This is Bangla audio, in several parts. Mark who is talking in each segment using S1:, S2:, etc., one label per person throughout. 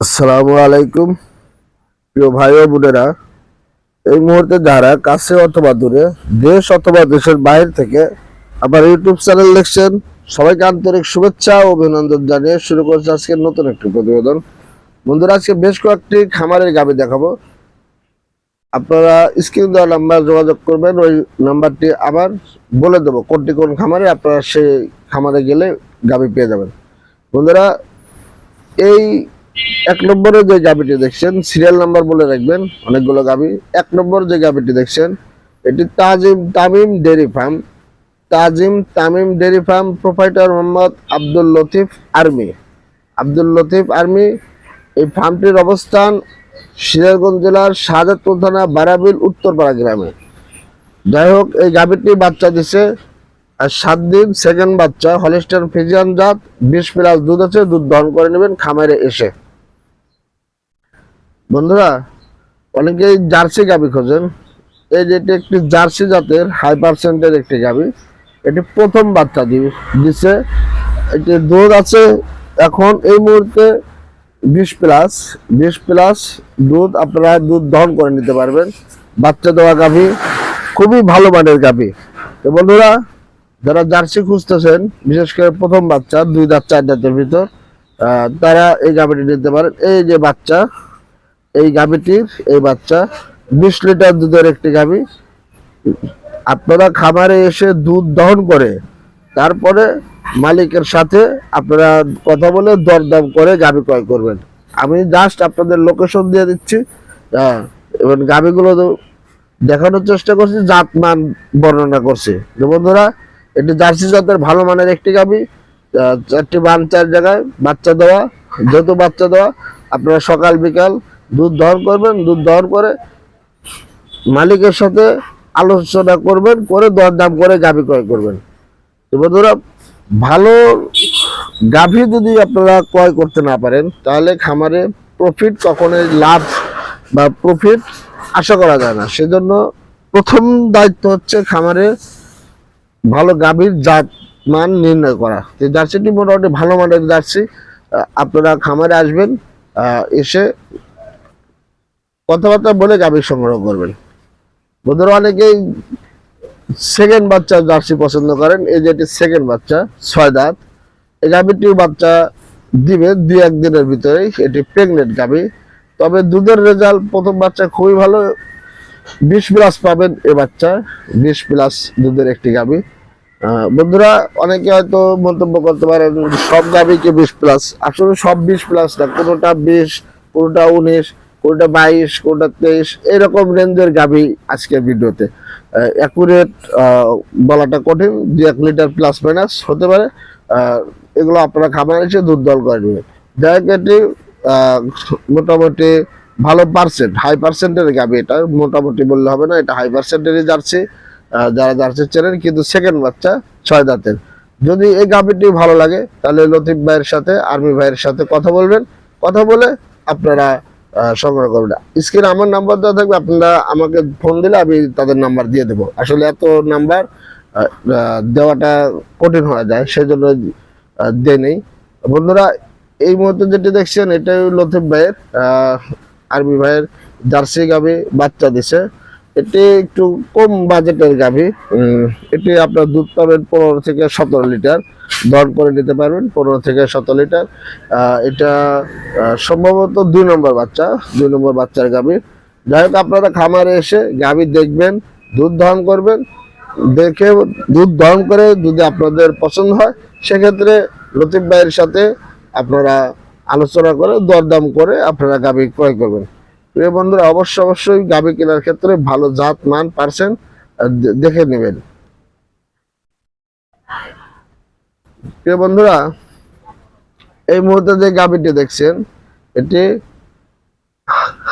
S1: আসসালামু আলাইকুম। প্রিয় ভাই ও বোনেরা, এই মুহূর্তে যারা কাছে অথবা দূরে, দেশ অথবা দেশের বাইরে থেকে আমার ইউটিউব চ্যানেল দেখছেন, সবাইকে আন্তরিক শুভেচ্ছা ও অভিনন্দন জানিয়ে শুরু করছে আজকে নতুন একটি প্রতিবেদন। বন্ধুরা, আজকে বেশ কয়েকটি খামারের গাবি দেখাবো। আপনারা স্ক্রিন দেওয়া নাম্বার যোগাযোগ করবেন, ওই নাম্বারটি আবার বলে দেবো কোনটি কোন খামারে, আপনারা সেই খামারে গেলে গাবি পেয়ে যাবেন। বন্ধুরা, এই এক নম্বরে যে গাবিটি দেখছেন সিরিয়াল নাম্বার বলে রাখবেন, অনেকগুলো গাবি এক নম্বর যে গাবিটি দেখছেন, এটি Tazim Tamim dairy farm. Tazim Tamim dairy farm proprietor Mohammad Abdul Latif army. Abdul Latif army, এই ফার্মটির অবস্থান সিরাজগঞ্জ জেলার শাহজাদপুর থানা, বারাবিল, উত্তরপাড়া গ্রামে। যাই হোক, এই গাভীটি বাচ্চা দিছে, আর সাত দিন সেকেন্ড বাচ্চা, হলিস্টার ফিজিয়ান জাত, বিশ প্লাস দুধ আছে, দুধ দহন করে নেবেন, খামারে এসে। বন্ধুরা, অনেকেই জার্সি গাভী খোঁজেন। এই যেটি একটি জার্সি জাতের হাই পার্সেন্টের একটি গাভী। এটি প্রথম বাচ্চা দি- দিছে। এটি দুধ আছে এখন এই মুহূর্তে বিশ প্লাস। বিশ প্লাস দুধ আপনারা দুধ দহন করে নিতে পারবেন। বাচ্চা দেওয়া গাভী খুবই ভালো মানের গাভী। তো বন্ধুরা, যারা জার্সি খুঁজতেছেন, বিশেষ করে প্রথম বাচ্চা, দুই দাঁত, চার দাঁতের ভিতর তারা এই গাভীটি নিতে পারেন। এই যে বাচ্চা এই গাভীটির এই বাচ্চা, বিশ লিটার দুধের একটি গাভী। আপনারা খামারে এসে দুধ দহন করে, তারপরে মালিকের সাথে আপনারা কথা বলে দরদাম করে গাভী ক্রয় করবেন। আমি জাস্ট আপনাদের লোকেশন দিয়ে দিচ্ছি। হ্যাঁ এবং গাভীগুলো দেখানোর চেষ্টা করছি জাত মান বর্ণনা করছি। বন্ধুরা, এটি জার্সি জাতের ভালো মানের একটি গাভী। চারটি বান চার জায়গায়, বাচ্চা দেওয়া যেহেতু বাচ্চা দেওয়া। আপনারা সকাল, বিকাল দুধ দহন করবেন, দুধ দহন করে মালিকের সাথে আলোচনা করবেন, করে দরদাম করে গাভী ক্রয় করবেন। বন্ধুরা, ভালো গাভী যদি আপনারা ক্রয় করতে না পারেন, তাহলে খামারে প্রফিট কখনোই লাভ বা প্রফিট আশা করা যায় না। সেজন্য প্রথম দায়িত্ব হচ্ছে খামারে ভালো গাভীর জাত মান নির্ণয় করা। তো জার্সিটি মোটামুটি ভালো মানের জার্সি আপনারা খামারে আসবেন এসে কথাবার্তা বলে গাভীর সংগ্রহ করবেন। বন্ধুরা, অনেকেই সেকেন্ড বাচ্চা জার্সি পছন্দ করেন। এই যে এটি সেকেন্ড বাচ্চা, ছয় দাঁত। এই গাভীটির বাচ্চা দিবে দুই একদিনের ভিতরেই। এটি প্রেগনেন্ট গাভী। তবে দুধের রেজাল্ট প্রথম বাচ্চা খুবই ভালো। বিশ প্লাস পাবেন এ বাচ্চা। বিশ প্লাস দুধের একটি গাভী। বন্ধুরা, অনেকে হয়তো মন্তব্য করতে পারেন, সব গাভীকে বিশ প্লাস আসলে সব বিশ প্লাস না, কোনোটা বিশ, কোনোটা উনিশ। কোনোটা বাইশ, কোনটা তেইশ, এরকম রেঞ্জের গাভী আজকের ভিডিওতে। অ্যাকুরেট বলাটা কঠিন দু এক লিটার প্লাস মাইনাস হতে পারে। এগুলো আপনারা খাবার এসে দুধ দল করে নেবেন। হোক মোটামুটি ভালো পার্সেন্ট হাই পার্সেন্টের গাবি এটা, মোটামুটি বললে হবে না, এটা হাই পার্সেন্টেরই জার্সি। যারা জার্সি চেনেন, কিন্তু সেকেন্ড বাচ্চা ছয় দাঁতের। যদি এই গাবিটি ভালো লাগে, তাহলে লতিফ ভাইয়ের সাথে, আর্মি ভাইয়ের সাথে কথা বলবেন। কথা বলে আপনারা সংগ্রহ না। স্ক্রিনে আমার নাম্বার দেওয়া থাকবে, আপনারা আমাকে ফোন দিলে আমি তাদের নাম্বার দিয়ে দেবো। আসলে এত নাম্বার দেওয়াটা কঠিন হয়ে যায় সেই জন্য দেয় নেই। বন্ধুরা, এই মুহূর্তে যেটি দেখছেন, এটাই লতিফ ভাইয়ের আরবি ভাইয়ের জার্সি গাভি বাচ্চা দিছে। এটি একটু কম বাজেটের গাভি। এটি আপনার দুধ পাবেন পনেরো থেকে সতেরো লিটার। দর করে নিতে পারবেন পনেরো থেকে সতেরো লিটার। এটা সম্ভবত দুই নম্বর বাচ্চা, দুই নম্বর বাচ্চার গাভি। যাই হোক, আপনারা খামারে এসে গাভি দেখবেন, দুধ দহন করবেন। দেখে দুধ দহন করে যদি আপনাদের পছন্দ হয়, সেক্ষেত্রে লতিফ ভাইয়ের সাথে আপনারা আলোচনা করে দরদাম করে আপনারা গাভি ক্রয় করবেন। প্রিয় বন্ধুরা অবশ্যই অবশ্যই গাভি কেনার ক্ষেত্রে ভালো জাত, মান পার্সেন্ট দেখে নেবেন। প্রিয় বন্ধুরা, এই মুহূর্তে যে গাভিটি দেখছেন, এটি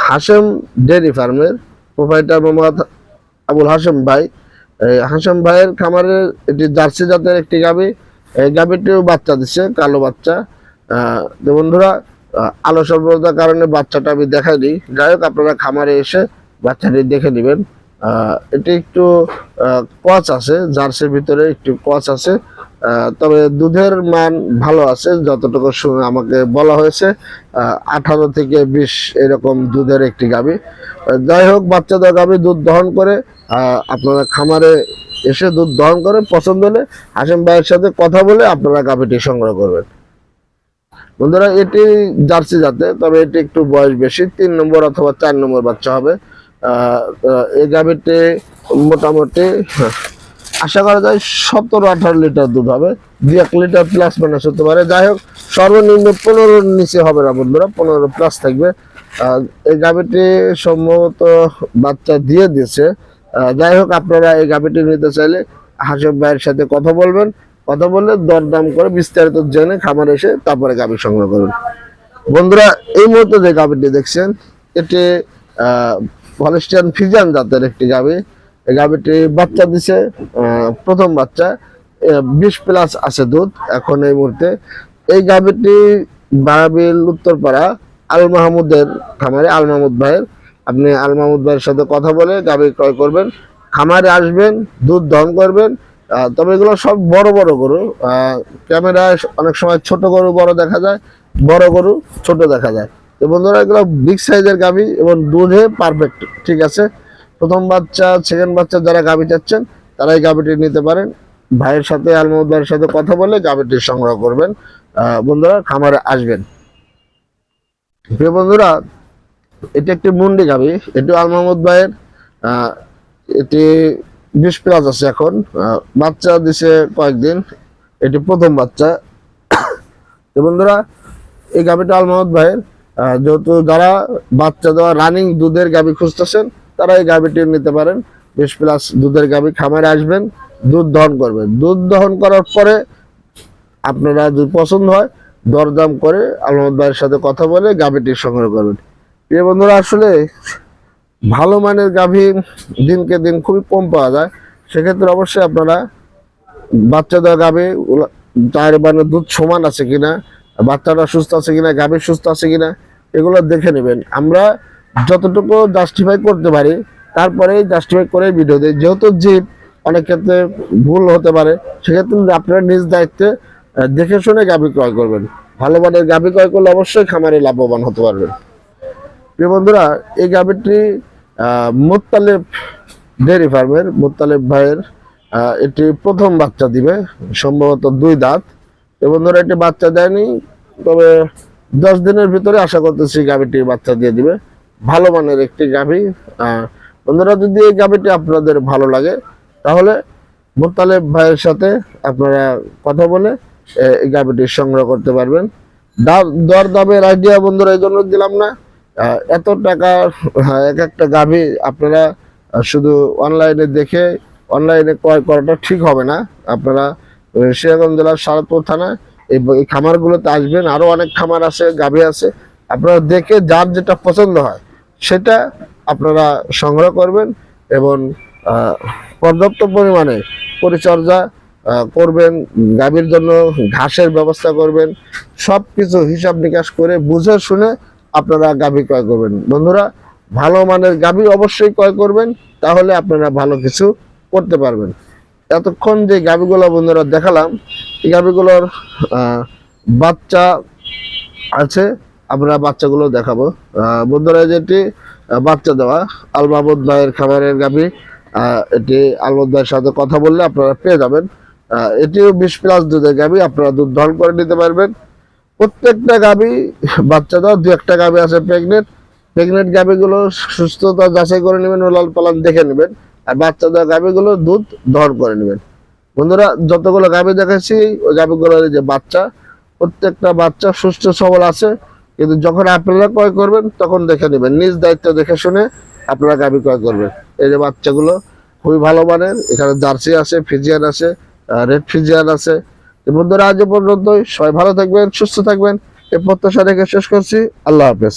S1: হাসেম ডেয়ারি ফার্মের প্রোভাইডার মোহাম্মদ আবুল হাসেম ভাই। হাসেম ভাইয়ের খামারের এটি জার্সি জাতের একটি গাভি এই গাভিটিও বাচ্চা দিচ্ছে, কালো বাচ্চা। বন্ধুরা আলো স্বল্পতার কারণে বাচ্চাটা আমি দেখাইনি যাই হোক আপনারা খামারে এসে বাচ্চাটি দেখে নেবেন। এটি একটু কচ আছে জার্সির ভিতরে একটু কচ আছে। তবে দুধের মান ভালো আছে যতটুকু আমাকে বলা হয়েছে আঠারো থেকে বিশ এরকম দুধের একটি আহ, যাই হোক বাচ্চাদের গাভী দুধ দহন করে আপনারা খামারে এসে দুধ দহন করে পছন্দ হলে হাসিম ভাইয়ের সাথে কথা বলে আপনারা গাভীটি সংগ্রহ করবেন। বন্ধুরা এটি জার্সি জাতে তবে এটি একটু বয়স বেশি তিন নম্বর অথবা চার নম্বর বাচ্চা হবে। এই গাভীটি মোটামুটি হ্যাঁ, আশা করা যায় সতেরো আঠারো লিটার দুধ হবে দু এক লিটার প্লাস মাইনাস হতে পারে। যাই হোক সর্বনিম্ন পনেরোর নিচে হবে না বন্ধুরা পনেরো প্লাস থাকবে। এই গাভীটি সম্ভবত বাচ্চা দিয়ে দিয়েছে। যাই হোক আপনারা এই গাভীটি নিতে চাইলে হাসিম ভাইয়ের সাথে কথা বলবেন। কথা বললে দরদাম করে বিস্তারিত জেনে খাবার এসে তারপরে গাভী সংগ্রহ করবেন বন্ধুরা, এই মুহূর্তে যে গাভীটি দেখছেন, এটি ফলেস্টিয়ান ফিজান জাতের একটি গাভী। এই গাভীটি বাচ্চা দিছে প্রথম বাচ্চা বিশ প্লাস আছে দুধ এখন এই মুহূর্তে। এই গাভীটি বারাবিল উত্তরপাড়া আল মাহমুদের খামারে, আল মাহমুদ ভাইয়ের। আপনি আল মাহমুদ ভাইয়ের সাথে কথা বলে গাভী ক্রয় করবেন, খামারে আসবেন, দুধ দহন করবেন তবে এগুলো সব বড় বড় গরু। ক্যামেরায় অনেক সময় ছোট গরু, বড় দেখা যায়, বড় গরু ছোট দেখা যায়। তো বন্ধুরা, এগুলো বিগ সাইজের গাভী এবং দুধে পারফেক্ট ঠিক আছে? প্রথম বাচ্চা সেকেন্ড বাচ্চা যারা গাভী চাচ্ছেন তারা এই গাভীটি নিতে পারেন। ভাইয়ের সাথে আলমামুদ ভাইয়ের সাথে কথা বলে গাভীটি সংগ্রহ করবেন। বন্ধুরা, খামারে আসবেন। প্রিয় বন্ধুরা, এটি একটি মুন্ডি গাভী। এটি আল মাহমুদ ভাইয়ের এটি বিশ প্লাস আছে এখন। বাচ্চা দিছে কয়েকদিন। এটি প্রথম বাচ্চা। তো বন্ধুরা, এই গাভীটা আল ভাইয়ের। যেহেতু যারা বাচ্চা দেওয়া রানিং দুধের গাভী খুঁজতেছেন তারা এই গাভীটি নিতে পারেন। বিশ প্লাস দুধের গাভী খামারে আসবেন, দুধ দহন করবেন। দুধ দহন করার পরে আপনারা যদি পছন্দ হয়, দরদাম করে আলমদ ভাইয়ের সাথে কথা বলে গাভীটি সংগ্রহ করবেন। প্রিয় বন্ধুরা, আসলে ভালো মানের গাভী দিনকে দিন খুবই কম পাওয়া যায়। সেক্ষেত্রে অবশ্যই আপনারা বাচ্চা দেওয়া গাভী তার মানে দুধ সমান আছে কিনা বাচ্চাটা সুস্থ আছে কিনা, গাভী সুস্থ আছে কিনা, এগুলো দেখে নেবেন। আমরা যতটুকু জাস্টিফাই করতে পারি, তারপরেই জাস্টিফাই করে ভিডিও দিই। যেহেতু জিপ অনেক ক্ষেত্রে ভুল হতে পারে, সেক্ষেত্রে আপনারা নিজ দায়িত্বে দেখে শুনে গাভী ক্রয় করবেন। ভালো মানের গাভী ক্রয় করলে অবশ্যই খামারে লাভবান হতে পারবেন। প্রিয় বন্ধুরা, এই গাভীটি মোত্তালেব ডেয়ারি ফার্মের, মোত্তালেব ভাইয়ের এটি প্রথম বাচ্চা দিবে, সম্ভবত দুই দাঁত। তো বন্ধুরা এটি বাচ্চা দেয়নি, তবে দশ দিনের ভিতরে আশা করতেছি গাভীটি বাচ্চা দিয়ে দিবে। ভালো মানের একটি গাভী। বন্ধুরা, যদি এই গাভীটি আপনাদের ভালো লাগে, তাহলে মোত্তালেব ভাইয়ের সাথে আপনারা কথা বলে এই গাভীটি সংগ্রহ করতে পারবেন। দর দামের আইডিয়া বন্ধুরা, এই জন্য দিলাম না। এত টাকা হ্যাঁ, এক একটা গাভী আপনারা শুধু অনলাইনে দেখে অনলাইনে ক্রয় করাটা ঠিক হবে না। আপনারা আহ, সিরাজগঞ্জ জেলার সারপুর থানা এই খামারগুলোতে আসবেন। আরও অনেক খামার আছে গাভী আছে। আপনারা দেখে যার যেটা পছন্দ হয় সেটা আপনারা সংগ্রহ করবেন এবং পর্যাপ্ত পরিমাণে পরিচর্যা করবেন গাভীর জন্য ঘাসের ব্যবস্থা করবেন সব কিছু হিসাব নিকাশ করে বুঝে শুনে আপনারা গাভী ক্রয় করবেন। বন্ধুরা, ভালো মানের গাভী অবশ্যই ক্রয় করবেন, তাহলে আপনারা ভালো কিছু করতে পারবেন। এতক্ষণ যে গাভীগুলো বন্ধুরা দেখালাম, এই গাভীগুলোর বাচ্চা আছে, আমরা বাচ্চাগুলো দেখাবো। বন্ধুরা যেটি বাচ্চা দেওয়া আল মাহমুদ ভাইয়ের খাবারের গাভী। এটি আলমদ ভাইয়ের সাথে কথা বললে আপনারা পেয়ে যাবেন। এটিও বিশ প্লাস দুধের গাভী, আপনারা দুধ দহন করে নিতে পারবেন। প্রত্যেকটা গাভী বাচ্চা দেওয়া দু একটা গাভী আছে প্রেগনেন্ট প্রেগনেন্ট গাভীগুলো সুস্থতা যাচাই করে নেবেন লাল পালান দেখে নেবেন। আর বাচ্চা দেওয়া গাভীগুলো দুধ দহন করে নেবেন। বন্ধুরা, যতগুলো গাভী দেখাচ্ছি ওই গাভীগুলোর এই যে বাচ্চা, প্রত্যেকটা বাচ্চা সুস্থ সবল আছে। কিন্তু যখন আপনারা ক্রয় করবেন, তখন দেখে নেবেন। নিজ দায়িত্ব দেখে শুনে আপনারা গাভী ক্রয় করবেন। এই যে বাচ্চাগুলো খুবই ভালো মানের। এখানে জার্সি আছে, ফিজিয়ান আছে রেড ফিজিয়ান আছে। বন্ধুরা, আজ এ পর্যন্তই। সবাই ভালো থাকবেন, সুস্থ থাকবেন। এ প্রত্যাশা রেখে শেষ করছি। আল্লাহ হাফেজ।